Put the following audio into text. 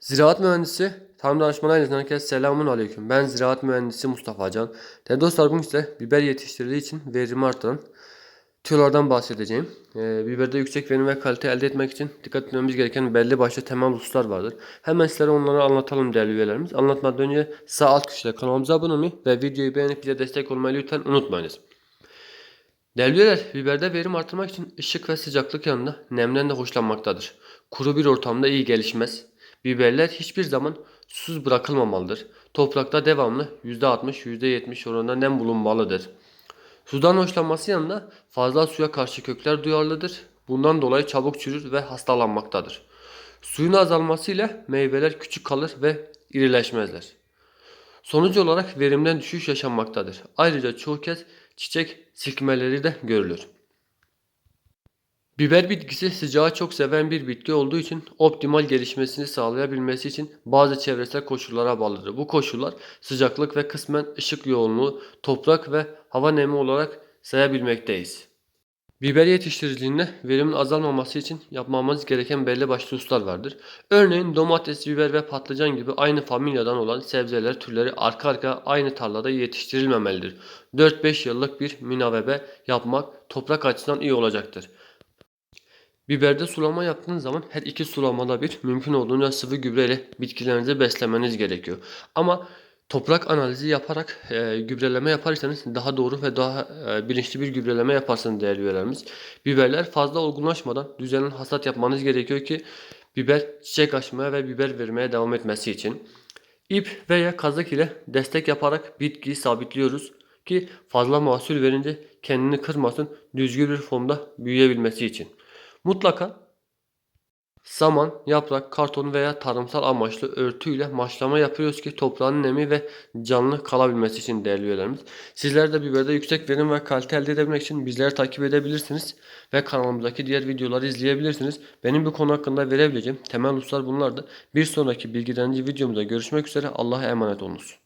Ziraat mühendisi tarım danışmanı ailesinden herkese selamun aleyküm. Ben ziraat mühendisi Mustafa Can. Değerli dostlar bugün size biber yetiştirdiği için verimi artıran tüyolardan bahsedeceğim. Ee, biberde yüksek verim ve kalite elde etmek için dikkat etmemiz gereken belli başlı temel hususlar vardır. Hemen sizlere onları anlatalım değerli üyelerimiz. Anlatmadan önce sağ alt köşede kanalımıza abone olmayı ve videoyu beğenip bize destek olmayı lütfen unutmayınız. Değerli üyeler, biberde verim artırmak için ışık ve sıcaklık yanında nemden de hoşlanmaktadır. Kuru bir ortamda iyi gelişmez. Biberler hiçbir zaman susuz bırakılmamalıdır. Toprakta devamlı %60-%70 oranında nem bulunmalıdır. Sudan hoşlanması yanında fazla suya karşı kökler duyarlıdır. Bundan dolayı çabuk çürür ve hastalanmaktadır. Suyun azalmasıyla meyveler küçük kalır ve irileşmezler. Sonuç olarak verimden düşüş yaşanmaktadır. Ayrıca çoğu kez çiçek silkmeleri de görülür. Biber bitkisi sıcağı çok seven bir bitki olduğu için optimal gelişmesini sağlayabilmesi için bazı çevresel koşullara bağlıdır. Bu koşullar sıcaklık ve kısmen ışık yoğunluğu, toprak ve hava nemi olarak sayabilmekteyiz. Biber yetiştiriciliğinde verimin azalmaması için yapmamız gereken belli başlı hususlar vardır. Örneğin domates, biber ve patlıcan gibi aynı familyadan olan sebzeler türleri arka arka aynı tarlada yetiştirilmemelidir. 4-5 yıllık bir minavebe yapmak toprak açısından iyi olacaktır. Biberde sulama yaptığınız zaman her iki sulamada bir mümkün olduğunca sıvı gübre ile bitkilerinizi beslemeniz gerekiyor. Ama toprak analizi yaparak e, gübreleme yaparsanız daha doğru ve daha e, bilinçli bir gübreleme yaparsınız değerli üyelerimiz. Biberler fazla olgunlaşmadan düzenli hasat yapmanız gerekiyor ki biber çiçek açmaya ve biber vermeye devam etmesi için. İp veya kazık ile destek yaparak bitkiyi sabitliyoruz ki fazla mahsul verince kendini kırmasın düzgün bir formda büyüyebilmesi için. Mutlaka saman, yaprak, karton veya tarımsal amaçlı örtüyle maşlama yapıyoruz ki toprağın nemi ve canlı kalabilmesi için değerli üyelerimiz. Sizler de biberde yüksek verim ve kalite elde edebilmek için bizleri takip edebilirsiniz ve kanalımızdaki diğer videoları izleyebilirsiniz. Benim bu konu hakkında verebileceğim temel hususlar bunlardı. Bir sonraki bilgilendirici videomuzda görüşmek üzere. Allah'a emanet olunuz.